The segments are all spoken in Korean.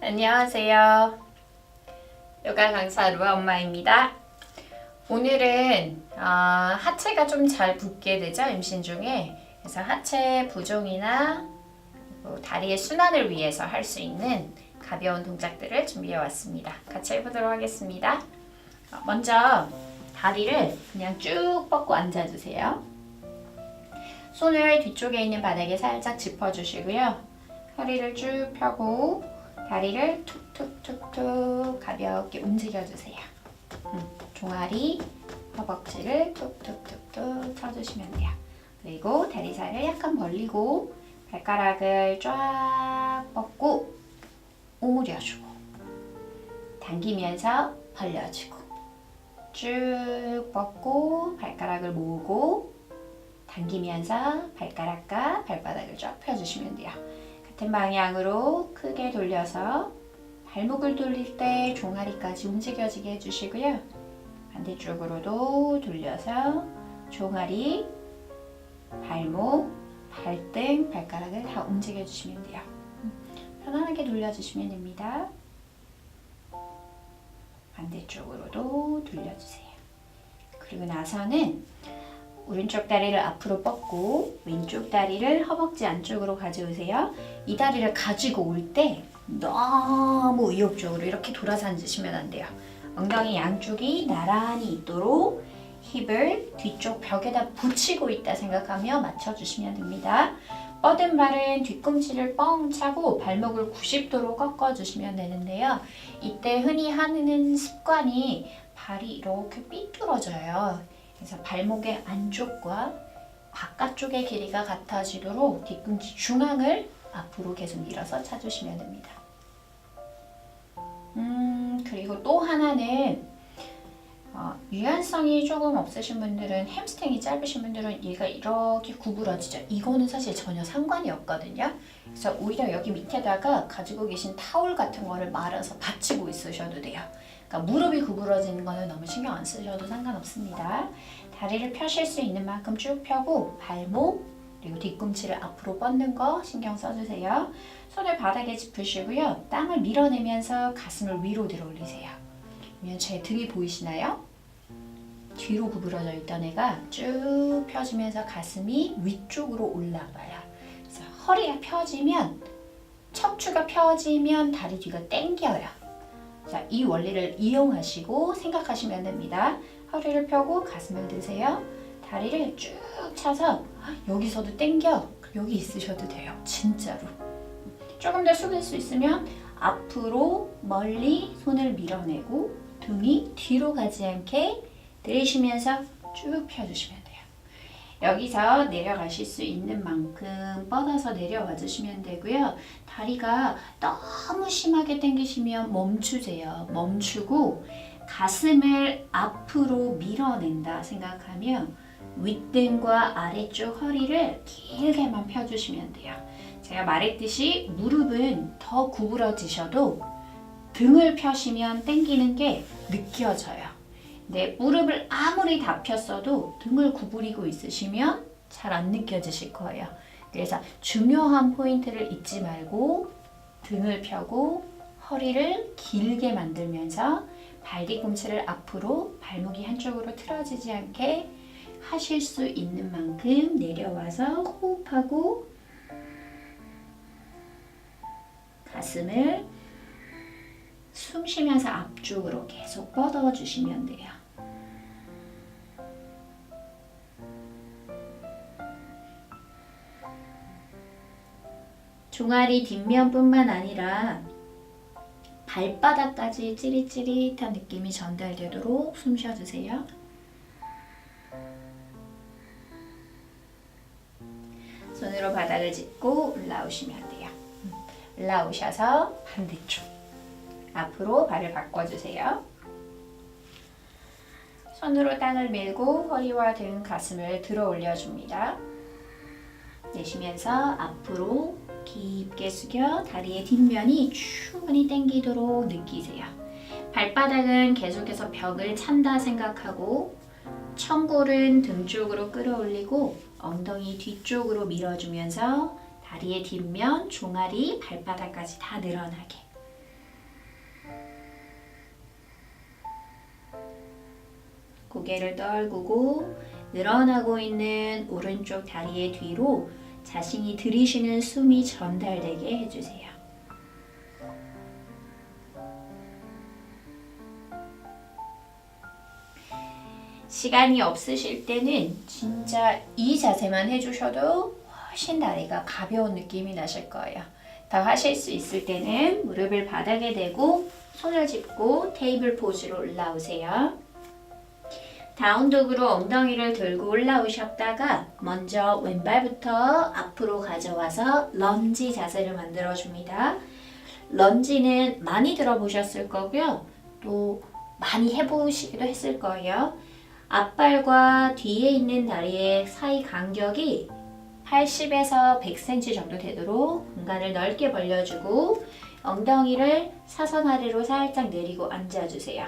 안녕하세요. 요가 강사 루아 엄마입니다. 오늘은 어, 하체가 좀 잘 붓게 되죠 임신 중에 그래서 하체 부종이나 그리고 다리의 순환을 위해서 할 수 있는 가벼운 동작들을 준비해 왔습니다. 같이 해보도록 하겠습니다. 어, 먼저 다리를 그냥 쭉 뻗고 앉아주세요. 손을 뒤쪽에 있는 바닥에 살짝 짚어주시고요. 허리를 쭉 펴고 다리를 툭툭툭툭 가볍게 움직여주세요. 음, 종아리, 허벅지를 툭툭툭툭 쳐주시면 돼요. 그리고 다리살을 약간 벌리고 발가락을 쫙 뻗고 오므려주고 당기면서 벌려주고 쭉 뻗고 발가락을 모으고 당기면서 발가락과 발바닥을 쫙 펴주시면 돼요. 같은 방향으로 크게 돌려서 발목을 돌릴 때 종아리까지 움직여지게 해주시고요. 반대쪽으로도 돌려서 종아리, 발목, 발등, 발가락을 다 움직여주시면 돼요. 음, 편안하게 돌려주시면 됩니다. 반대쪽으로도 돌려주세요. 그리고 나서는 오른쪽 다리를 앞으로 뻗고 왼쪽 다리를 허벅지 안쪽으로 가져오세요. 이 다리를 가지고 올 때 너무 의욕적으로 이렇게 돌아서 앉으시면 안 돼요. 엉덩이 양쪽이 나란히 있도록 힙을 뒤쪽 벽에다 붙이고 있다 생각하며 맞춰주시면 됩니다. 뻗은 발은 뒤꿈치를 뻥 차고 발목을 90도로 꺾어주시면 되는데요. 이때 흔히 하는 습관이 발이 이렇게 삐뚤어져요. 그래서 발목의 안쪽과 바깥쪽의 길이가 같아지도록 뒤꿈치 중앙을 앞으로 계속 밀어서 차주시면 됩니다. 음, 그리고 또 하나는 어, 유연성이 조금 없으신 분들은 햄스트링이 짧으신 분들은 얘가 이렇게 구부러지죠. 이거는 사실 전혀 상관이 없거든요. 그래서 오히려 여기 밑에다가 가지고 계신 타올 같은 거를 말아서 받치고 있으셔도 돼요. 그러니까 무릎이 구부러지는 거는 너무 신경 안 쓰셔도 상관없습니다. 다리를 펴실 수 있는 만큼 쭉 펴고 발목 그리고 뒤꿈치를 앞으로 뻗는 거 신경 써주세요. 손을 바닥에 짚으시고요. 땅을 밀어내면서 가슴을 위로 들어 올리세요. 그러면 제 등이 보이시나요? 뒤로 구부러져 있던 애가 쭉 펴지면서 가슴이 위쪽으로 올라가요. 그래서 허리가 펴지면 척추가 펴지면 다리 뒤가 당겨요. 자, 이 원리를 이용하시고 생각하시면 됩니다. 허리를 펴고 가슴을 드세요. 다리를 쭉 차서 여기서도 당겨. 여기 있으셔도 돼요. 진짜로. 조금 더 숙일 수 있으면 앞으로 멀리 손을 밀어내고 등이 뒤로 가지 않게 들이쉬면서 쭉 펴주시면 돼요. 여기서 내려가실 수 있는 만큼 뻗어서 내려와 주시면 되고요. 다리가 너무 심하게 당기시면 멈추세요. 멈추고 가슴을 앞으로 밀어낸다 생각하면 윗등과 아래쪽 허리를 길게만 펴주시면 돼요. 제가 말했듯이 무릎은 더 구부러지셔도 등을 펴시면 당기는 게 느껴져요. 네, 무릎을 아무리 다 폈어도 등을 구부리고 있으시면 잘 안 느껴지실 거예요. 그래서 중요한 포인트를 잊지 말고 등을 펴고 허리를 길게 만들면서 발 뒤꿈치를 앞으로 발목이 한쪽으로 틀어지지 않게 하실 수 있는 만큼 내려와서 호흡하고 가슴을 숨 쉬면서 앞쪽으로 계속 뻗어 주시면 돼요. 종아리 뒷면뿐만 아니라 발바닥까지 찌릿찌릿한 느낌이 전달되도록 숨 쉬어주세요. 손으로 바닥을 짚고 올라오시면 돼요. 음, 올라오셔서 반대쪽 앞으로 발을 바꿔주세요. 손으로 땅을 밀고 허리와 등 가슴을 들어 올려줍니다. 내쉬면서 앞으로 깊게 숙여 다리의 뒷면이 충분히 당기도록 느끼세요. 발바닥은 계속해서 벽을 찬다 생각하고 청골은 등 쪽으로 끌어올리고 엉덩이 뒤쪽으로 밀어주면서 다리의 뒷면, 종아리, 발바닥까지 다 늘어나게. 고개를 떨구고 늘어나고 있는 오른쪽 다리의 뒤로 자신이 들이쉬는 숨이 전달되게 해주세요. 시간이 없으실 때는 진짜 이 자세만 해주셔도 훨씬 다리가 가벼운 느낌이 나실 거예요. 더 하실 수 있을 때는 무릎을 바닥에 대고 손을 짚고 테이블 포즈로 올라오세요. 다운독으로 엉덩이를 들고 올라오셨다가 먼저 왼발부터 앞으로 가져와서 런지 자세를 만들어 줍니다. 런지는 많이 들어보셨을 거고요. 또 많이 해보시기도 했을 거예요. 앞발과 뒤에 있는 다리의 사이 간격이 80에서 100cm 정도 되도록 공간을 넓게 벌려주고 엉덩이를 사선 아래로 살짝 내리고 앉아주세요.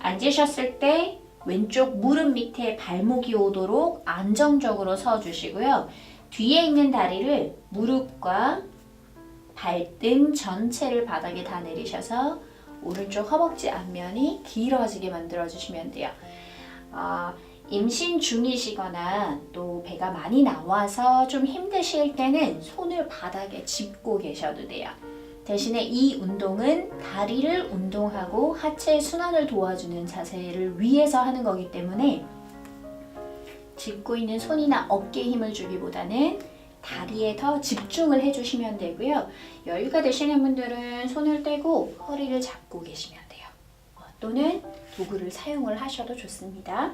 앉으셨을 때 왼쪽 무릎 밑에 발목이 오도록 안정적으로 서주시고요. 뒤에 있는 다리를 무릎과 발등 전체를 바닥에 다 내리셔서 오른쪽 허벅지 앞면이 길어지게 만들어 주시면 돼요. 어, 임신 중이시거나 또 배가 많이 나와서 좀 힘드실 때는 손을 바닥에 짚고 계셔도 돼요. 대신에 이 운동은 다리를 운동하고 하체 순환을 도와주는 자세를 위해서 하는 거기 때문에 짚고 있는 손이나 어깨에 힘을 주기보다는 다리에 더 집중을 해주시면 되고요. 여유가 되시는 분들은 손을 떼고 허리를 잡고 계시면 돼요. 어, 또는 도구를 사용을 하셔도 좋습니다.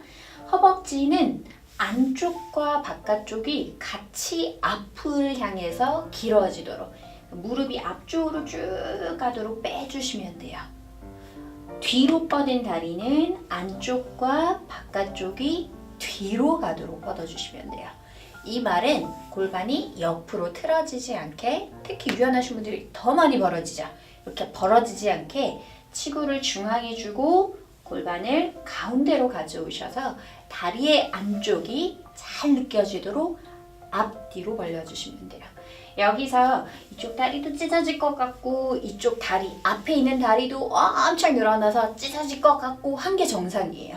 허벅지는 안쪽과 바깥쪽이 같이 앞을 향해서 길어지도록 무릎이 앞쪽으로 쭉 가도록 빼주시면 돼요. 뒤로 뻗은 다리는 안쪽과 바깥쪽이 뒤로 가도록 뻗어주시면 돼요. 이 말은 골반이 옆으로 틀어지지 않게 특히 유연하신 분들이 더 많이 벌어지죠. 이렇게 벌어지지 않게 치구를 중앙에 주고 골반을 가운데로 가져오셔서 다리의 안쪽이 잘 느껴지도록 앞뒤로 벌려주시면 돼요. 여기서 이쪽 다리도 찢어질 것 같고 이쪽 다리 앞에 있는 다리도 엄청 늘어나서 찢어질 것 같고 한 게 정상이에요.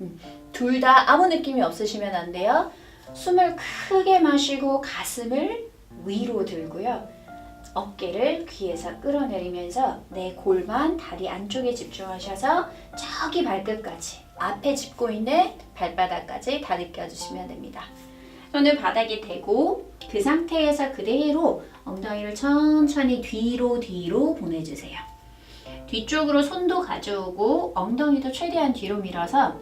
음, 둘다 아무 느낌이 없으시면 안 돼요. 숨을 크게 마시고 가슴을 위로 들고요. 어깨를 귀에서 끌어내리면서 내 골반 다리 안쪽에 집중하셔서 저기 발끝까지 앞에 짚고 있는 발바닥까지 다 느껴주시면 됩니다. 손을 바닥에 대고 그 상태에서 그대로 엉덩이를 천천히 뒤로 뒤로 보내주세요. 뒤쪽으로 손도 가져오고 엉덩이도 최대한 뒤로 밀어서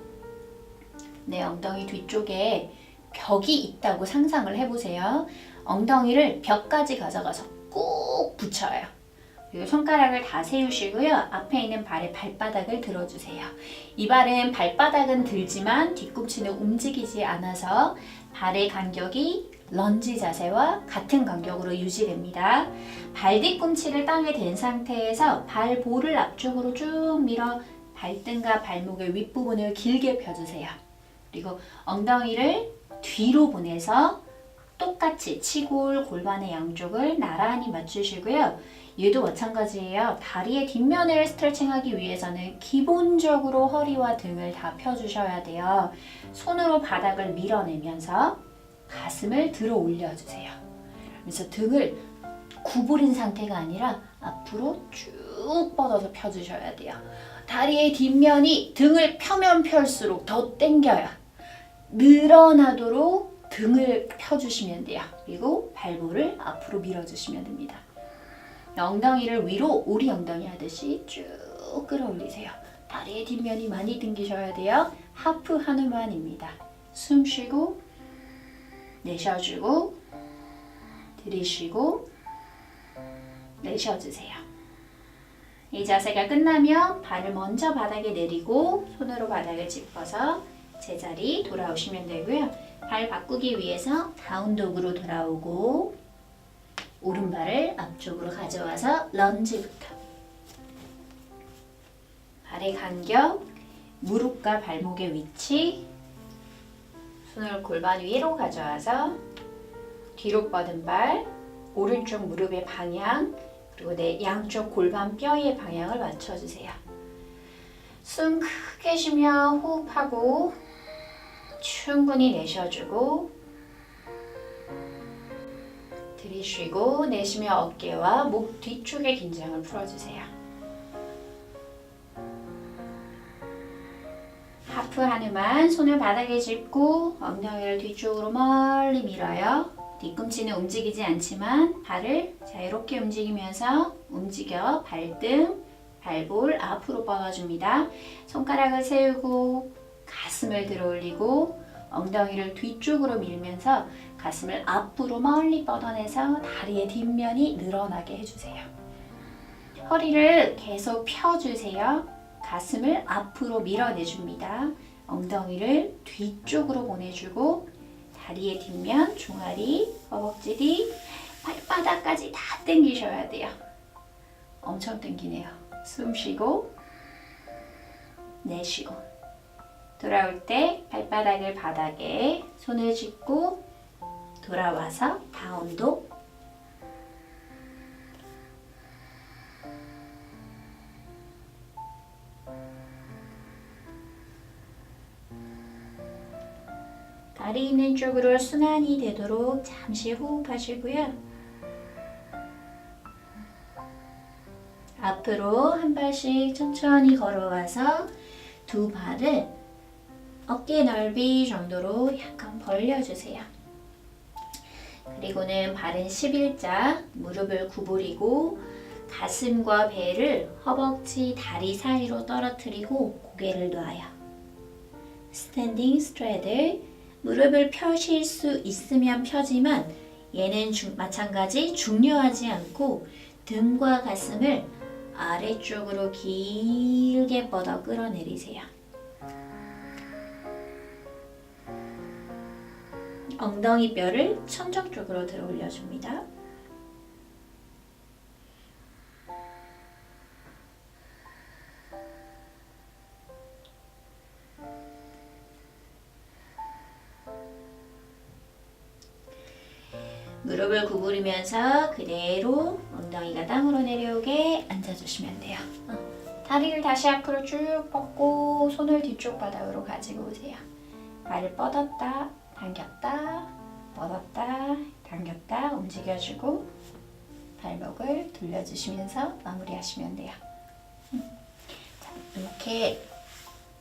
내 엉덩이 뒤쪽에 벽이 있다고 상상을 해보세요. 엉덩이를 벽까지 가져가서 꾹 붙여요. 그리고 손가락을 다 세우시고요. 앞에 있는 발의 발바닥을 들어주세요. 이 발은 발바닥은 들지만 뒤꿈치는 움직이지 않아서 발의 간격이 런지 자세와 같은 간격으로 유지됩니다. 발 뒤꿈치를 땅에 댄 상태에서 발볼을 앞쪽으로 쭉 밀어 발등과 발목의 윗부분을 길게 펴주세요. 그리고 엉덩이를 뒤로 보내서 똑같이 치골 골반의 양쪽을 나란히 맞추시고요. 얘도 마찬가지예요. 다리의 뒷면을 스트레칭하기 위해서는 기본적으로 허리와 등을 다 펴주셔야 돼요. 손으로 바닥을 밀어내면서 가슴을 들어 올려주세요. 그래서 등을 구부린 상태가 아니라 앞으로 쭉 뻗어서 펴주셔야 돼요. 다리의 뒷면이 등을 펴면 펼수록 더 당겨요. 늘어나도록 등을 펴주시면 돼요. 그리고 발볼을 앞으로 밀어주시면 됩니다. 엉덩이를 위로 오리 엉덩이 하듯이 쭉 끌어올리세요. 다리의 뒷면이 많이 당기셔야 돼요. 하프 하누만입니다. 숨 쉬고 내쉬어주고 들이쉬고 내쉬어주세요. 이 자세가 끝나면 발을 먼저 바닥에 내리고 손으로 바닥을 짚어서 제자리 돌아오시면 되고요. 발 바꾸기 위해서 다운독으로 돌아오고 오른발을 앞쪽으로 가져와서 런지부터 발의 간격, 무릎과 발목의 위치, 손을 골반 위로 가져와서 뒤로 뻗은 발, 오른쪽 무릎의 방향, 그리고 내 양쪽 골반 뼈의 방향을 맞춰주세요. 숨 크게 쉬며 호흡하고 충분히 내쉬어주고 들이쉬고 내쉬며 어깨와 목 뒤쪽의 긴장을 풀어주세요. 하프 한음만 손을 바닥에 짚고 엉덩이를 뒤쪽으로 멀리 밀어요. 뒤꿈치는 움직이지 않지만 발을 자유롭게 움직이면서 움직여 발등, 발볼 앞으로 뻗어줍니다. 손가락을 세우고 가슴을 들어 올리고 엉덩이를 뒤쪽으로 밀면서 가슴을 앞으로 멀리 뻗어내서 다리의 뒷면이 늘어나게 해주세요. 허리를 계속 펴주세요. 가슴을 앞으로 밀어내줍니다. 엉덩이를 뒤쪽으로 보내주고 다리의 뒷면, 종아리, 허벅지 뒤, 발바닥까지 다 당기셔야 돼요. 엄청 당기네요. 숨 쉬고 내쉬고 돌아올 때 발바닥을 바닥에 손을 짚고 돌아와서 다운독 쪽으로 순환이 되도록 잠시 호흡하시고요. 앞으로 한 발씩 천천히 걸어와서 두 발을 어깨 넓이 정도로 약간 벌려주세요. 그리고는 발은 11자, 무릎을 구부리고 가슴과 배를 허벅지, 다리 사이로 떨어뜨리고 고개를 놔요. 스탠딩 스트레들 무릎을 펴실 수 있으면 펴지만 얘는 중- 마찬가지 중요하지 않고 등과 가슴을 아래쪽으로 길게 뻗어 끌어내리세요. 엉덩이 뼈를 천정 쪽으로 들어 올려줍니다. 무릎을 구부리면서 그대로 엉덩이가 땅으로 내려오게 앉아주시면 돼요. 어. 다리를 다시 앞으로 쭉 뻗고 손을 뒤쪽 바닥으로 가지고 오세요. 발을 뻗었다, 당겼다, 뻗었다, 당겼다 움직여주고 발목을 돌려주시면서 마무리하시면 돼요. 음. 자, 이렇게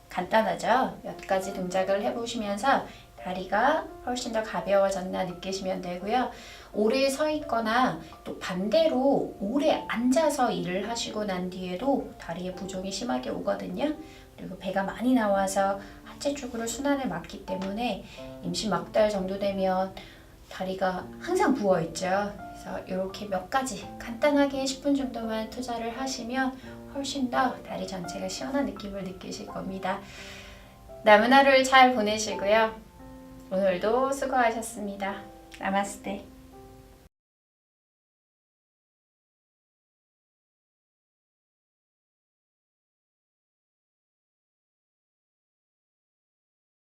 간단하죠? 몇 가지 동작을 해보시면서 다리가 훨씬 더 가벼워졌나 느끼시면 되고요. 오래 서 있거나 또 반대로 오래 앉아서 일을 하시고 난 뒤에도 다리에 부종이 심하게 오거든요. 그리고 배가 많이 나와서 하체 쪽으로 순환을 막기 때문에 임신 막 달 정도 되면 다리가 항상 부어 있죠. 그래서 이렇게 몇 가지 간단하게 10분 정도만 투자를 하시면 훨씬 더 다리 전체가 시원한 느낌을 느끼실 겁니다. 남은 하루를 잘 보내시고요. 오늘도 수고하셨습니다. 나마스테.